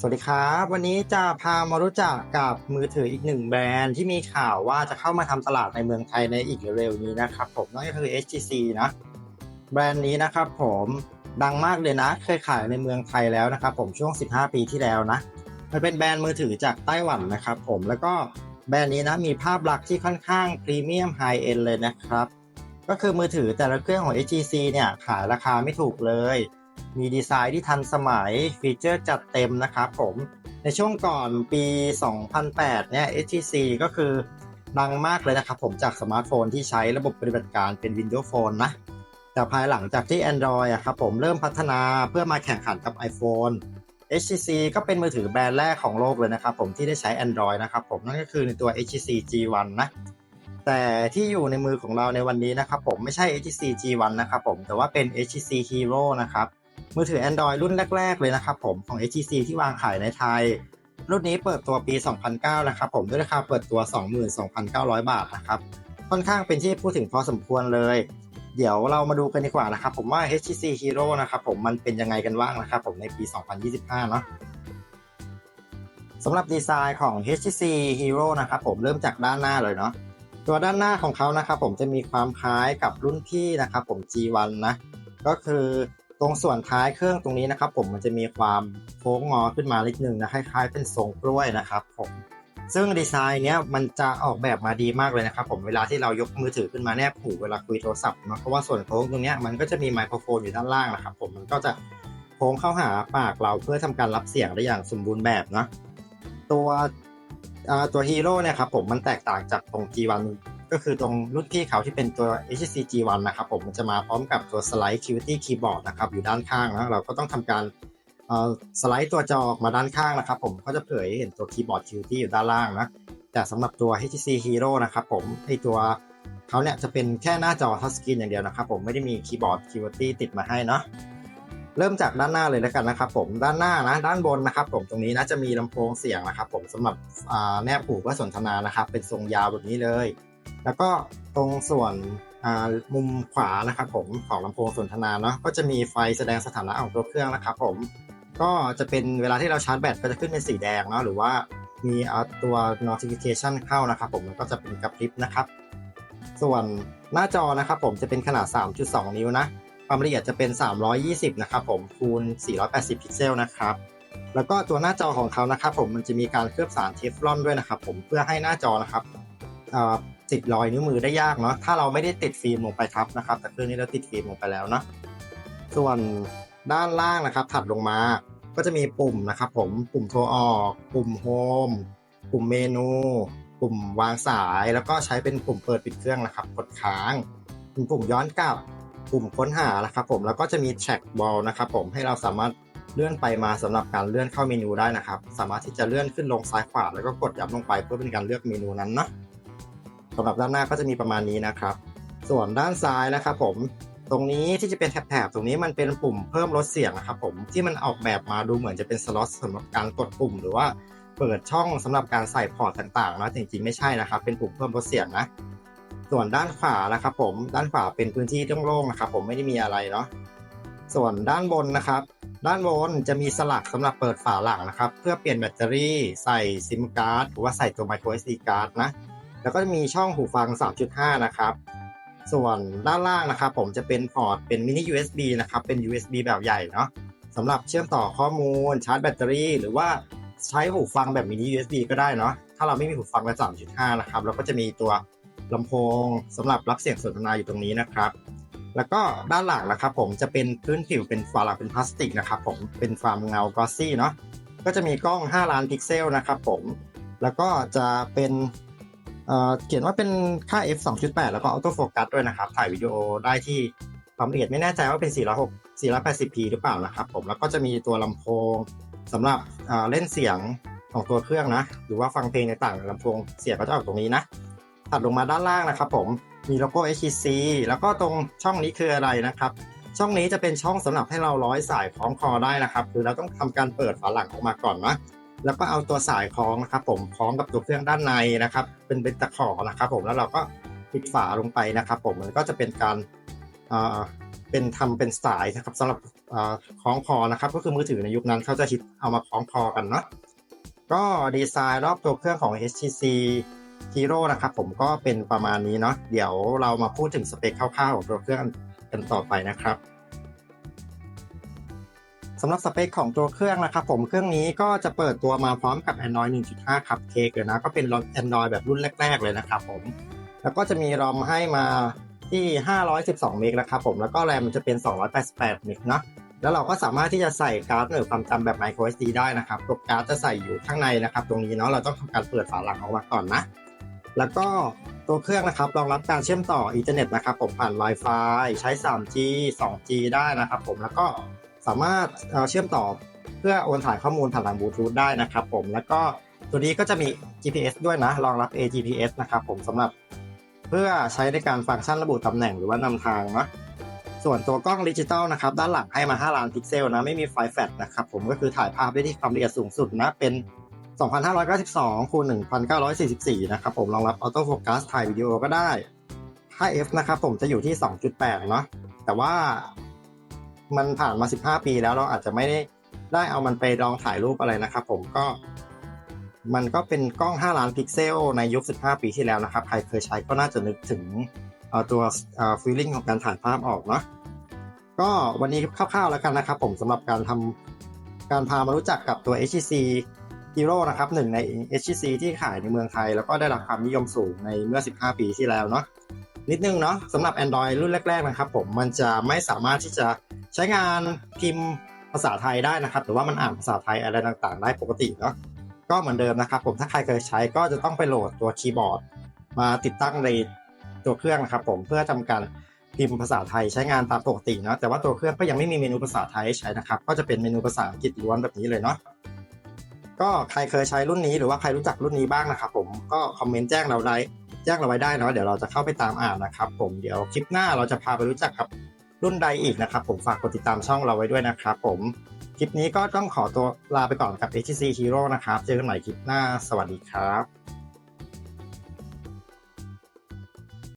สวัสดีครับ วันนี้จะพามารู้จักกับมือถืออีกหนึ่งแบรนด์ที่มีข่าวว่าจะเข้ามาทำตลาดในเมืองไทยในอีกเร็วๆนี้นะครับผมนั่นก็คือ HTC นะแบรนด์นี้นะครับผมดังมากเลยนะ เคยขายในเมืองไทยแล้วนะครับผมช่วง 15 ปีที่แล้วนะมันเป็นแบรนด์มือถือจากไต้หวันนะครับผมแล้วก็แบรนด์นี้นะมีภาพลักษณ์ที่ค่อนข้างพรีเมียมไฮเอ็นเลยนะครับก็คือมือถือแต่ละเครื่องของ HTC เนี่ยขายราคาไม่ถูกเลย มีดีไซน์ที่ทันสมัยฟีเจอร์จัดเต็มนะครับผม ในช่วงก่อนปี 2008 เนี่ย HTC ก็คือดังมากเลยนะครับผมจากสมาร์ทโฟนที่ใช้ระบบปฏิบัติการเป็น Windows Phone นะ แต่ภายหลังจากที่ Android อะครับผมเริ่มพัฒนาเพื่อมาแข่งขันกับ iPhone HTC ก็เป็นมือถือแบรนด์แรกของโลกเลยนะครับผมที่ได้ใช้ Android นะครับผมนั่นก็คือในตัว HTC G1 นะแต่ที่อยู่ในมือของเราในวันนี้นะครับผมไม่ใช่ HTC G1 นะครับผมแต่ว่าเป็น HTC Hero นะครับ มือถือ Android รุ่นแรก ๆ เลยนะครับผมของ HTC ที่วางขายในไทย รุ่นนี้เปิดตัวปี 2009 นะครับผมด้วยราคาเปิดตัว 22,900 บาทนะครับค่อนข้างเป็นที่พูดถึงพอสมควรเลย เดี๋ยวเรามาดูกันดีกว่านะครับผมว่า HTC Hero นะครับผมมันเป็นยังไงกันบ้างนะครับผมในปี 2025 เนาะสำหรับดีไซน์ของ HTC Hero นะครับผมเริ่มจากด้านหน้าเลยเนาะตัวด้านหน้าของเขานะครับผมจะมีความคล้ายกับรุ่นพี่นะครับผม G1 นะก็คือ ตรงส่วนท้ายเครื่องตรงนี้นะครับ ผมมันจะมีความโค้งงอขึ้นมาเล็กนึงนะคล้ายๆเป็นทรงกล้วยนะครับ ผมซึ่งดีไซน์เนี้ยมันจะออกแบบมาดีมากเลยนะครับ ผมเวลาที่เรายกมือถือขึ้นมาแนบหูเวลาคุยโทรศัพท์นะเพราะว่าส่วนโค้งตรงเนี้ยมันก็จะมีไมโครโฟนอยู่ด้านล่างนะครับ ผมมันก็จะโค้งเข้าหาปากเราเพื่อทำการรับเสียงได้อย่างสมบูรณ์แบบนะตัวตัวฮีโร่เนี่ยครับผมมันแตกต่างจากตรง G1 ก็คือตรงรุ่นพี่เขาที่เป็นตัว HTC G1 นะครับผมมันจะมาพร้อมกับตัวสไลด์ QWERTY keyboard นะครับอยู่ด้านข้างนะเราก็ต้องทำการสไลด์ตัวจอออกมาด้านข้างนะครับผมก็จะเผยเห็นตัวคีย์บอร์ด QWERTY อยู่ด้านล่างนะแต่สำหรับตัว HTC Hero นะครับผมไอตัวเขาเนี่ยจะเป็นแค่หน้าจอทัชสกรีนอย่างเดียวนะครับผมไม่ได้มีคีย์บอร์ด QWERTY ติดมาให้เนาะเริ่มจากด้านหน้าเลยแล้วกันนะครับผมด้านหน้านะด้านบนนะครับผมตรงนี้นะจะมีลำโพงเสียงนะครับผมสำหรับแนบหูเพื่อสนทนานะครับเป็นทรงยาวแบบนี้เลย แล้วก็ตรงส่วนมุมขวานะครับผมของลำโพงสนทนาเนาะก็จะมีไฟแสดงสถานะของตัวเครื่องนะครับผมก็จะเป็นเวลาที่เราชาร์จแบตก็จะขึ้นเป็นสีแดงเนาะหรือว่ามีตัว notification เข้านะครับผมมันก็จะเป็นกระพริบนะครับ ส่วนหน้าจอนะครับผมจะเป็นขนาด 3.2 นิ้วนะ ความละเอียดจะเป็น 320 นะครับผมคูณ 480 พิกเซลนะครับแล้วก็ตัวหน้าจอของเขานะครับผมมันจะมีการเคลือบสารเทฟลอนด้วยนะครับผมเพื่อให้หน้าจอนะครับ ติดรอยนิ้วมือได้ยากเนาะถ้าเราไม่ได้ติดฟิล์มลงไปทับนะครับ แต่เครื่องนี้เราติดฟิล์มลงไปแล้วเนาะส่วนด้านล่างนะครับ ถัดลงมาก็จะมีปุ่มนะครับผมปุ่มโทรออก ปุ่มโฮมปุ่มเมนู ปุ่มวางสาย แล้วก็ใช้เป็นปุ่มเปิดปิดเครื่องนะครับ กดค้างปุ่มย้อนกลับปุ่มค้นหานะครับผมแล้วก็จะมี track ball นะครับผมให้เราสามารถเลื่อนไปมาสำหรับการเลื่อนเข้าเมนูได้นะครับ สามารถที่จะเลื่อนขึ้นลงซ้ายขวาแล้วก็กดยับลงไปเพื่อเป็นการเลือกเมนูนั้นเนาะ สำหรับด้านหน้าก็จะมีประมาณนี้นะครับ ส่วนด้านซ้ายนะครับผมตรงนี้ที่จะเป็นแถบๆตรงนี้มันเป็นปุ่มเพิ่มลดเสียงนะครับผมที่มันออกแบบมาดูเหมือนจะเป็นสล็อตสำหรับการกดปุ่ม หรือว่าเปิดช่องสำหรับการใส่พอร์ตต่างๆนะจริงๆไม่ใช่นะครับ เป็นปุ่มเพิ่มลดเสียงนะ ส่วนด้านขวานะครับผมด้านขวาเป็นพื้นที่โล่งๆนะครับ ผมไม่ได้มีอะไรเนาะส่วนด้านบนนะครับ ด้านบนจะมีสลักสำหรับเปิดฝาหลังนะครับ เพื่อเปลี่ยนแบตเตอรี่ ใส่ซิมการ์ดหรือว่าใส่ตัว micro SD card นะ แล้วก็จะมีช่องหูฟัง 3.5 นะครับ ส่วนด้านล่างนะครับ ผมจะเป็นพอร์ตเป็นมินิ USB นะครับ เป็น USB แบบใหญ่เนาะสำหรับเชื่อมต่อข้อมูลชาร์จแบตเตอรี่ หรือว่าใช้หูฟังแบบมินิ USB ก็ได้เนาะถ้าเราไม่มีหูฟังแบบ 3.5 นะครับเราก็จะมีตัวลำโพงสำหรับรับเสียงสนทนาอยู่ตรงนี้นะครับแล้วก็ด้านหลังนะครับผมจะเป็นพื้นผิวเป็นฝาหลังเป็นพลาสติกนะครับผมเป็นความเงากอซี่เนาะก็จะมีกล้อง 5 ล้านพิกเซลนะครับผมแล้วก็จะเป็น เขียนว่าเป็นค่า f 2.8 แล้วก็ออโต้โฟกัสด้วยนะครับ ถ่ายวิดีโอได้ที่ความละเอียดไม่แน่ใจว่าเป็น 406 480p หรือเปล่านะครับผมแล้วก็จะมีตัวลำโพงสำหรับเล่นเสียงของตัวเครื่องนะ หรือว่าฟังเพลงในต่างลำโพงเสียงก็จะออกตรงนี้นะ ถัดลงมาด้านล่างนะครับผมมีโลโก้ HTC แล้วก็ตรงช่องนี้คืออะไรนะครับ ช่องนี้จะเป็นช่องสำหรับให้เราร้อยสายคล้องคอได้นะครับ คือเราต้องทำการเปิดฝาหลังออกมาก่อนนะ แล้วก็เอาตัวสายคล้องนะครับ ผมคล้องกับตัวเครื่องด้านในนะครับ เป็นเป็นตะขอนะครับ ผมแล้วเราก็ปิดฝาลงไปนะครับ ผมมันก็จะเป็นการเป็นทำเป็นสายนะครับสำหรับคล้องคอนะครับ ก็คือมือถือในยุคนั้นเขาจะฮิตเอามาคล้องคอกันเนาะก็ดีไซน์รอบตัวเครื่องของ HTC Hero นะครับ ผมก็เป็นประมาณนี้เนาะเดี๋ยวเรามาพูดถึงสเปคคร่าวๆของตัวเครื่องกันต่อไปนะครับ สำหรับสเปคของตัวเครื่องนะครับผมเครื่องนี้ก็จะเปิดตัวมาพร้อมกับ Android 1.5 ครับเคกเลยนะก็เป็น Android แบบรุ่นแรก ๆ เลยนะครับผม แล้วก็จะมีรอมให้มาที่ 512 เมกนะครับผมแล้วก็แรมมันจะเป็น 288 เมกเนาะแล้วเราก็สามารถที่จะใส่การ์ดหรือความจำแบบ micro SD ได้นะครับตัวการ์ดจะใส่อยู่ข้างในนะครับ ตรงนี้เนาะเราต้องทำการเปิดฝาหลังออกมาก่อนนะ แล้วก็ตัวเครื่องนะครับรองรับการเชื่อมต่ออินเทอร์เน็ตนะครับผมผ่าน Wi-Fi ใช้ 3G 2G ได้นะครับผมแล้วก็ สามารถเชื่อมต่อเพื่อโอนถ่ายข้อมูลผ่านทางบลูทูธได้นะครับผมแล้วก็ตัวนี้ก็จะมี GPS ด้วยนะรองรับ AGPS นะครับผมสำหรับเพื่อใช้ในการฟังก์ชันระบุตำแหน่งหรือว่านำทางเนาะส่วนตัวกล้องดิจิตอลนะครับ ด้านหลังให้มา 5 ล้านพิกเซลนะไม่มีไฟแฟลชนะครับผมก็คือถ่ายภาพได้ที่ความละเอียดสูงสุดนะเป็น 2592คูณ1944 นะครับผมรองรับออโต้โฟกัสถ่ายวิดีโอก็ได้ค่า f นะครับผมจะอยู่ที่ 2.8 เนาะแต่ว่า มันผ่านมา 15 ปีแล้วเราอาจจะไม่ได้ได้เอามันไปลองถ่ายรูปอะไรนะครับ ผมก็ มันก็เป็นกล้อง 5 ล้านพิกเซล ในยุค 15 ปีที่แล้วนะครับ ใครเคยใช้ก็น่าจะนึกถึงตัวฟีลลิ่งของการถ่ายภาพออกเนาะก็วันนี้คร่าวๆแล้วกันนะครับ ผมสำหรับการทำการพามารู้จักกับตัว HTC Hero นะครับหนึ่งใน HTC ที่ขายในเมืองไทย แล้วก็ได้รับความนิยมสูงในเมื่อ 15 ปีที่แล้วเนาะนิดนึงเนาะสำหรับ Android รุ่นแรก ๆ นะครับ ผมมันจะไม่สามารถที่จะ ช้งานพิมพ์ภาษาไทยได้นะครับ หรือว่ามันอ่านภาษาไทยอะไรต่างๆ ได้ปกติเนาะก็เหมือนเดิมนะครับ ผมถ้าใครเคยใช้ก็จะต้องไปโหลดตัวคีย์บอร์ด มาติดตั้งในตัวเครื่องนะครับ ผมเพื่อทำการพิมพ์ภาษาไทยใช้งานตามปกติเนาะแต่ว่าตัวเครื่องก็ยังไม่มีเมนูภาษาไทยให้ใช้นะครับ ก็จะเป็นเมนูภาษาอังกฤษล้วนแบบนี้เลยเนาะก็ใครเคยใช้รุ่นนี้หรือว่าใครรู้จักรุ่นนี้บ้างนะครับผมก็คอมเมนต์แจ้งเราได้แจ้งเราไว้ได้เนาะเดี๋ยวเราจะเข้าไปตามอ่านนะครับ ผมเดี๋ยวคลิปหน้าเราจะพาไปรู้จักกับ รุ่นใดอีกนะครับ ผมฝากกดติดตามช่องเราไว้ด้วยนะครับผมคลิปนี้ก็ต้องขอตัวลาไปก่อนกับ HTC Hero นะครับ เจอกันใหม่คลิปหน้าสวัสดีครับ